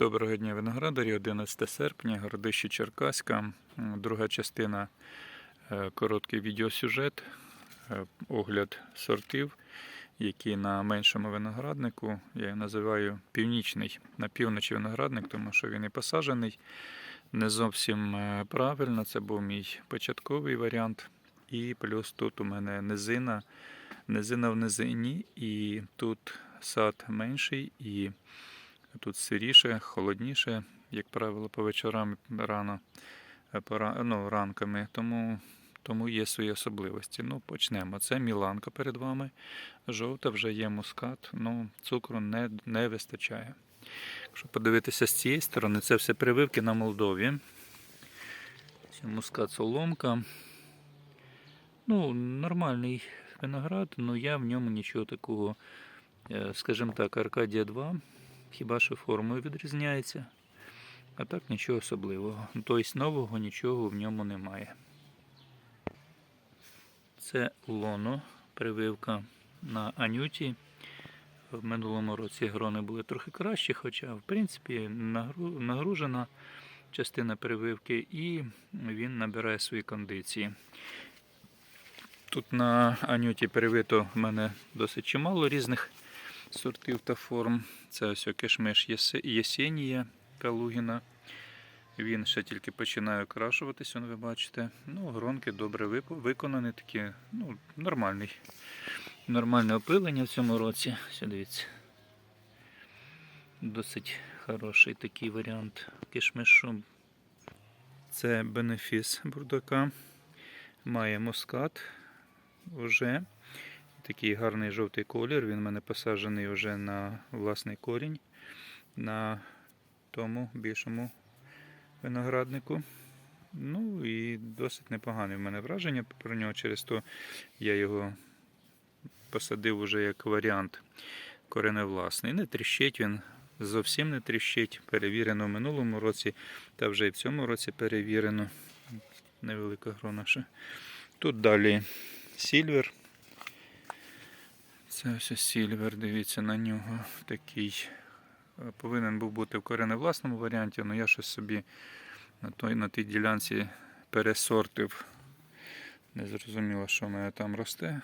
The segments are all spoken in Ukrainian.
Доброго дня, виноградарі. 11 серпня, городище Черкаська. Друга частина, е, короткий відеосюжет, е, огляд сортів, які на меншому винограднику. Я його називаю північний на півночі виноградник, тому що він і посаджений не зовсім е, правильно. Це був мій початковий варіант. І плюс тут у мене низина, низина в низині, і тут сад менший. і Тут сиріше, холодніше, як правило, по вечорам рано, е, ну, ранками, тому, тому є свої особливості. Ну, почнемо. Це Міланка перед вами. Жовта вже є мускат, ну, цукру не, не вистачає. Якщо подивитися з цієї сторони, це все прививки на Молдові. Мускат соломка. Ну, нормальний виноград, але я в ньому нічого такого, е, скажімо так, Аркадія 2. Хіба що формою відрізняється. А так нічого особливого. Тобто нового нічого в ньому немає. Це лоно, прививка на анюті. В минулому році грони були трохи кращі, хоча, в принципі, нагружена частина прививки і він набирає свої кондиції. Тут на анюті привито в мене досить чимало різних сортів та форм. Це ось кишмиш Єсе- Єсенія Калугіна. Він ще тільки починає окрашуватись, ви бачите. Ну, гронки добре виконані, такі, ну, нормальний. Нормальне опилення в цьому році. Все дивіться. Досить хороший такий варіант кишмишу. Це бенефіс бурдака. Має мускат вже. Такий гарний жовтий колір. Він в мене посаджений вже на власний корінь на тому більшому винограднику. Ну і досить непогане в мене враження про нього. Через то я його посадив уже як варіант кореневласний. Не тріщить він, зовсім не тріщить. Перевірено в минулому році, та вже і в цьому році перевірено. Невелика грона. Тут далі сільвер. Це ось сільвер, дивіться на нього такий. е, Повинен був бути в кореневласному варіанті, але я щось собі на, той, на тій ділянці пересортив. Не зрозуміло, що в мене там росте.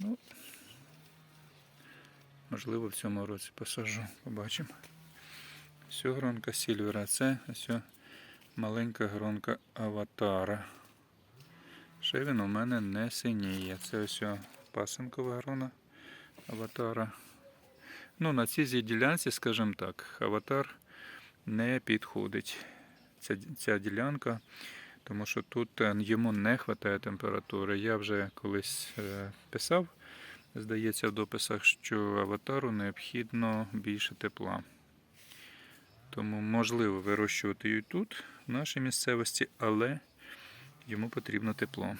Ну, можливо, в цьому році посажу, побачимо. Ось гронка сільвера, це ось маленька гронка аватара. Ще він у мене не синіє. Це ось о пасенкова грона аватара. Ну, на цій ділянці, скажімо так, аватар не підходить. Ця, ця ділянка, тому що тут е, йому не вистачає температури. Я вже колись е, писав, здається, в дописах, що аватару необхідно більше тепла. Тому можливо вирощувати її тут, в нашій місцевості, але йому потрібно тепло.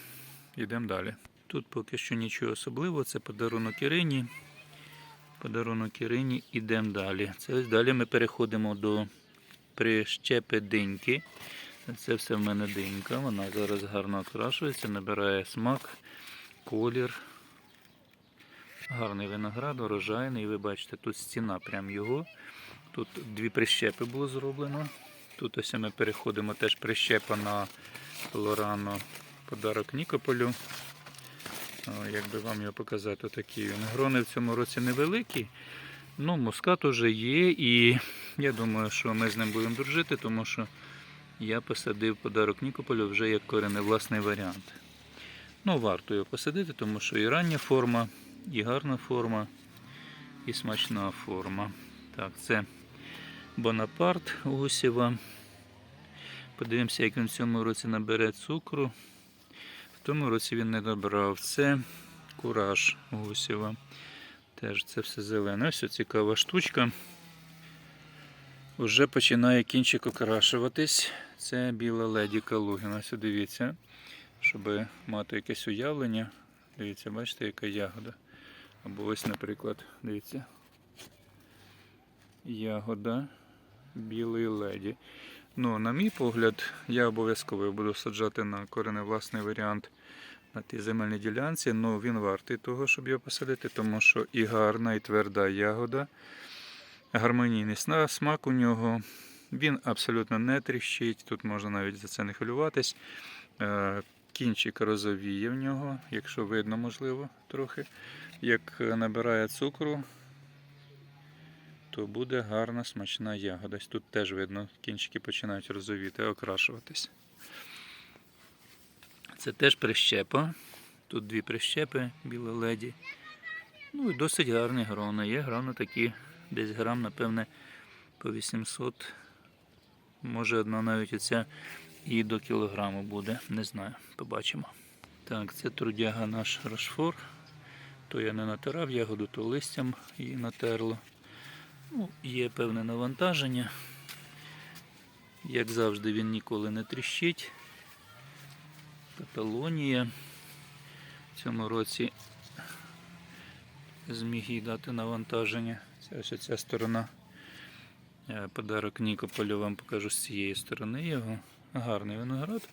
Йдемо далі. Тут поки що нічого особливого, це подарунок Ірині. Подарунок Ірині, ідемо далі. Це ось далі ми переходимо до прищепи диньки. Це все в мене динька. Вона зараз гарно окрашується, набирає смак, колір. Гарний виноград, урожайний. Ви бачите, тут стіна прям його. Тут дві прищепи було зроблено. Тут ось ми переходимо теж прищепа на Лорано подарок Нікополю. Як би вам його показати, такі він. Грони в цьому році невеликі. Ну, мускат уже є, і я думаю, що ми з ним будемо дружити, тому що я посадив подарок Нікополю вже як кореневласний варіант. Ну, варто його посадити, тому що і рання форма, і гарна форма, і смачна форма. Так, це Бонапарт Гусєва. Подивимося, як він в цьому році набере цукру. Тому році він не добрав. Це кураж Гусєва. Теж це все зелене. Ось цікава штучка. Уже починає кінчик окрашуватись. Це біла леді Калугіна. Ось дивіться, щоб мати якесь уявлення. Дивіться, бачите, яка ягода. Або ось, наприклад, дивіться. Ягода білої леді. Ну, на мій погляд, я обов'язково буду саджати на кореневласний варіант на тій земельній ділянці. Ну, він вартий того, щоб його посадити, тому що і гарна, і тверда ягода. гармонійний смак у нього. Він абсолютно не тріщить, тут можна навіть за це не хвилюватись. Е, Кінчик розовіє в нього, якщо видно, можливо, трохи. Як набирає цукру, то буде гарна смачна ягода. Тут теж видно, кінчики починають розовіти, окрашуватись. Це теж прищепа. Тут дві прищепи біла леді. Ну і досить гарні грона. Є грона такі, десь грам, напевне, по 800. Може одна навіть оця і до кілограму буде. Не знаю, побачимо. Так, це трудяга наш Рошфор. То я не натирав ягоду, то листям її натерло. Ну, є певне навантаження. Як завжди, він ніколи не тріщить. Каталонія. В цьому році зміг їй дати навантаження. Це ось ця сторона. Е, Подарок Нікополю вам покажу з цієї сторони його. Гарний виноград.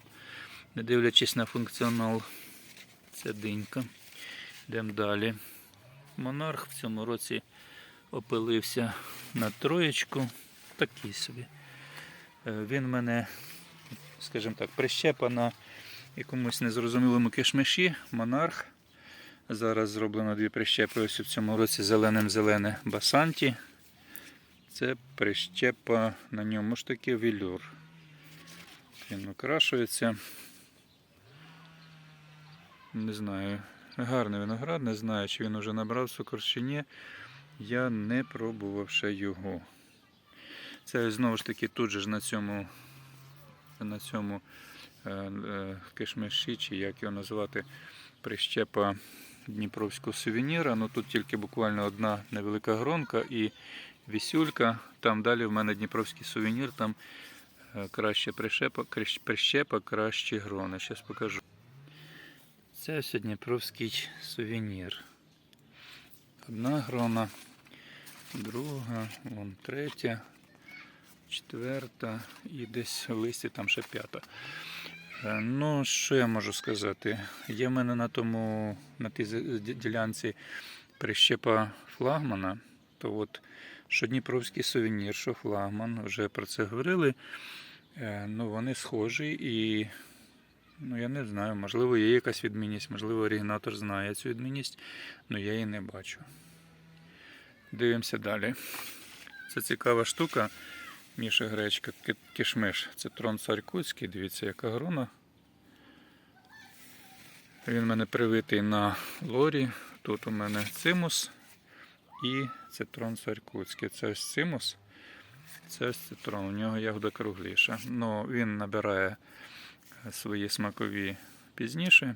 Не дивлячись на функціонал, це динька. Йдемо далі. Монарх в цьому році опилився на троєчку. Такий собі. Е, Він мене, скажімо так, прищепа на якомусь незрозумілому кишмиші. Монарх. Зараз зроблено дві прищепи. Ось у цьому році зеленим-зелене басанті. Це прищепа на ньому ж таки велюр. Він окрашується. Не знаю. Гарний виноград, не знаю, чи він вже набрав цукор чи ні. Я не пробував ще його. Це знову ж таки тут же ж на цьому, на цьому е, е, кишмиші, чи як його назвати, прищепа Дніпровського сувеніра. Ну тут тільки буквально одна невелика гронка і вісюлька. Там далі в мене Дніпровський сувенір, там е, краще прищепа, прищепа, кращі грони. Зараз покажу. Це ось Дніпровський сувенір. Одна грона, друга, вон третя, четверта і десь в листі там ще п'ята. Е, Ну, що я можу сказати? Є в мене на тому, на тій ділянці прищепа флагмана, то от що Дніпровський сувенір, що флагман, вже про це говорили. Е, Ну, вони схожі і ну, я не знаю, можливо, є якась відмінність, можливо, оригінатор знає цю відмінність, але я її не бачу. Дивимося далі. Це цікава штука. Міша Гречка, ки- кишмиш. Це трон царькутський, дивіться, яка грона. Він в мене привитий на лорі. Тут у мене цимус і цитрон царькутський. Це ось цимус, це ось цитрон. У нього ягода кругліша. Ну, він набирає е, свої смакові пізніше.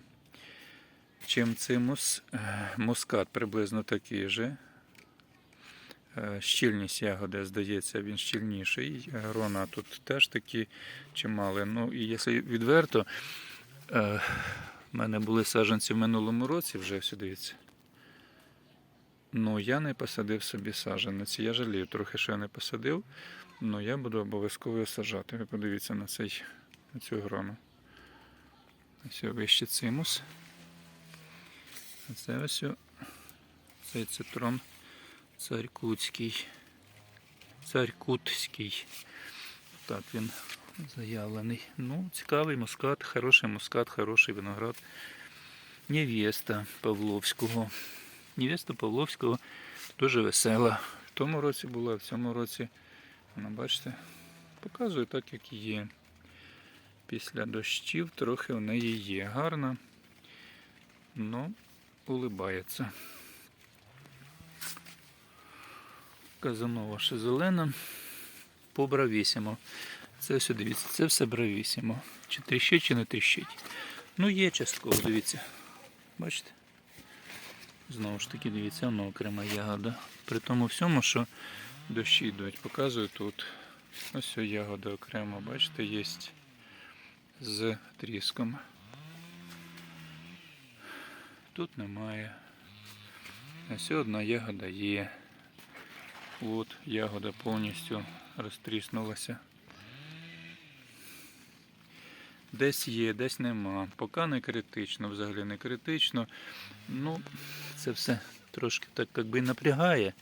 Чим цимус, Е, мускат приблизно такий же. Е, Щільність ягоди, здається, він щільніший. Е, Грона тут теж такі чимали. Ну і якщо відверто, е, в мене були саджанці в минулому році, вже все дивіться. Ну, я не посадив собі саджанець. Я жалію трохи, що я не посадив, але я буду обов'язково його саджати. Ви подивіться на, цей, на цю грону. Ось вище цимус. А це ось цей цитрон царькутський. Царькутський. Так він заявлений. Ну, цікавий мускат, хороший мускат, хороший виноград. Невеста Павловського. Невеста Павловського дуже весела. В тому році була, в цьому році. Вона, бачите, показую так, як є. Після дощів трохи в неї є гарна, але улибається. Казанова зелена. По бравісімо. Це все дивіться, це все бравісімо. Чи тріщить, чи не тріщить. Ну, є частково, дивіться. Бачите? Знову ж таки, дивіться, воно окрема ягода. При тому всьому, що дощі йдуть. Показую тут. Ось ягода окремо, бачите, є з тріском. Тут немає. Ось одна ягода є. От ягода повністю розтріснулася. Десь є, десь нема. Поки не критично, взагалі не критично. Ну, це все трошки так якби напрягає.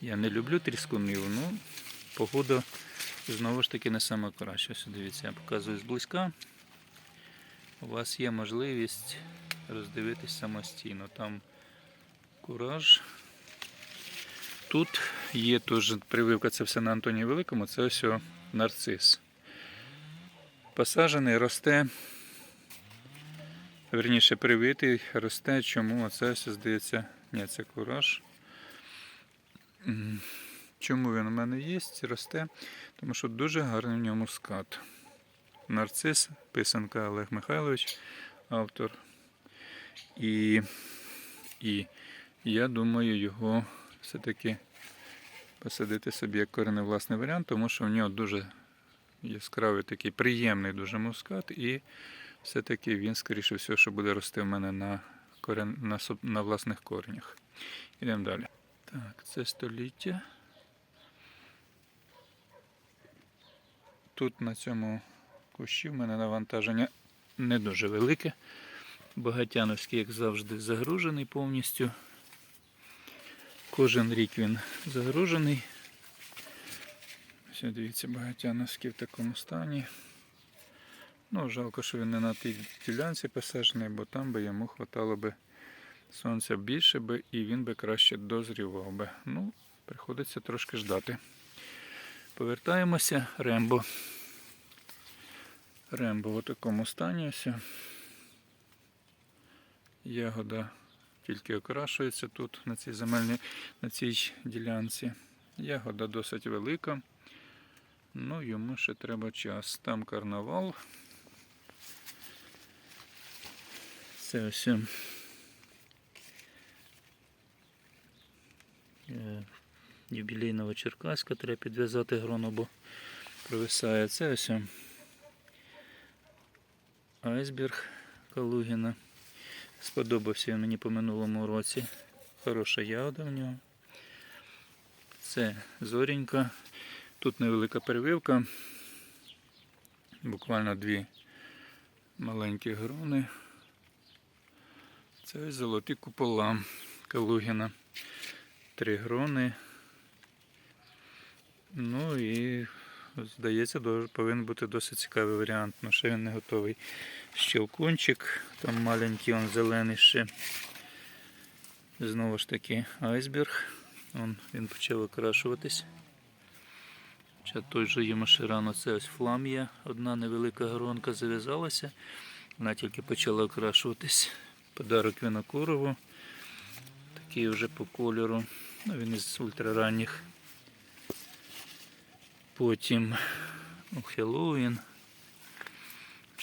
Я не люблю тріскунів, ну погода знову ж таки не саме краще. Дивіться, я показую зблизька. У вас є можливість роздивитись самостійно. Там кураж. Тут є теж прививка, це все на Антоні Великому, це ось нарцис. Посаджений росте. Верніше привитий, росте. Чому? Оце все здається. Ні, це кураж. Чому він у мене є? Росте? Тому що дуже гарний в ньому скат. Нарцис, писанка Олег Михайлович, автор. І, і я думаю його все-таки посадити собі як кореневласний варіант, тому що в нього дуже яскравий такий приємний дуже мускат, і все-таки він, скоріше всього, що буде рости в мене на, корен, на, соб- на власних коренях. Ідемо далі. Так, це століття. Тут на цьому кущі в мене навантаження не дуже велике. Багатяновський, як завжди, загружений повністю. Кожен рік він загружений. Ось дивіться, багатяновський в такому стані. Ну, жалко, що він не на тій ділянці посаджений, бо там би йому хватало би сонця більше би і він би краще дозрівав би. Ну, приходиться трошки ждати. Повертаємося. Рембо. Рембо в такому стані. Ягода тільки окрашується тут, на цій земельній, на цій ділянці. Ягода досить велика. Ну, йому ще треба час. Там карнавал. Це ось е, юбілейного Черкаська треба підв'язати грону, бо провисає. Це ось е, айсберг Калугіна. Сподобався він мені по минулому році. Хороша ягода в нього. Це зорінька. Тут невелика перевивка. Буквально дві маленькі грони. Це золоті купола Калугіна. Три грони. Ну і здається, повинен бути досить цікавий варіант. Ну, ще він не готовий. Щелкунчик, там маленький, он зелений ще. Знову ж таки айсберг. Он, він почав окрашуватись. Той же йому це ось фламія. Одна невелика гронка зав'язалася. Вона тільки почала окрашуватись. Подарок винокурову. Такий вже по кольору. Ну, він із ультраранніх. Потім Хеллоуін.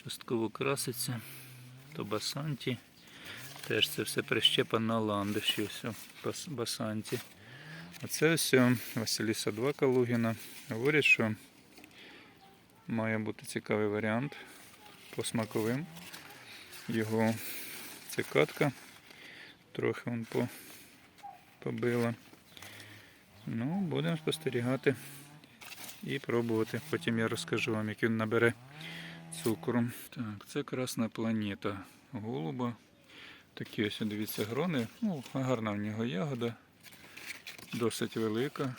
Частково краситься. То басанті. Теж це все прищепа на ландиші. Бас- басанті. А це все Василіса 2 Калугіна. Говорять, що має бути цікавий варіант по смаковим. Його цикатка трохи он по, побила. Ну, будемо спостерігати і пробувати. Потім я розкажу вам, як він набере цукру. Так, це красна планета голуба. Такі ось, дивіться, грони. Ну, гарна в нього ягода. Досить велика.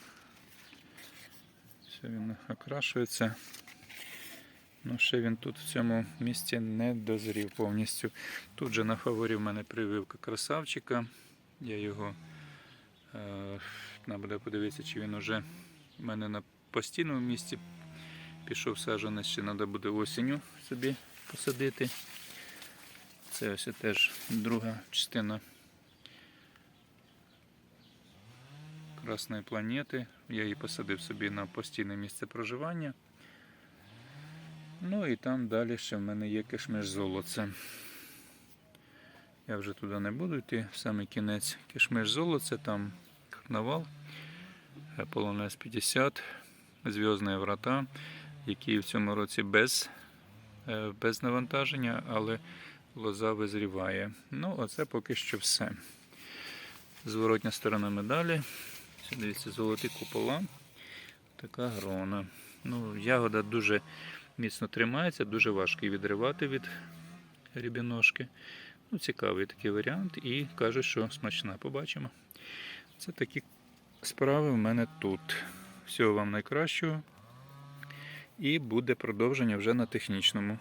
Все він окрашується. Ну, ще він тут в цьому місці не дозрів повністю. Тут же на фаворі в мене прививка красавчика. Я його е, треба буде подивитися, чи він уже в мене на постійному місці пішов саджанець, чи треба буде осінню собі посадити. Це ось теж друга частина Красної планети. Я її посадив собі на постійне місце проживання. Ну і там далі ще в мене є кишмиш золоце. Я вже туди не буду йти, в самий кінець кишмиш золоце, там карнавал, Полонез 50, Зв'язні врата, які в цьому році без, е, без навантаження, але лоза визріває. Ну, оце поки що все. Зворотня сторона медалі. Дивіться, золоті купола. Така грона. Ну, ягода дуже міцно тримається, дуже важко відривати від рібіножки. Ну, цікавий такий варіант і кажуть, що смачна. Побачимо. Це такі справи в мене тут. Всього вам найкращого. І буде продовження вже на технічному.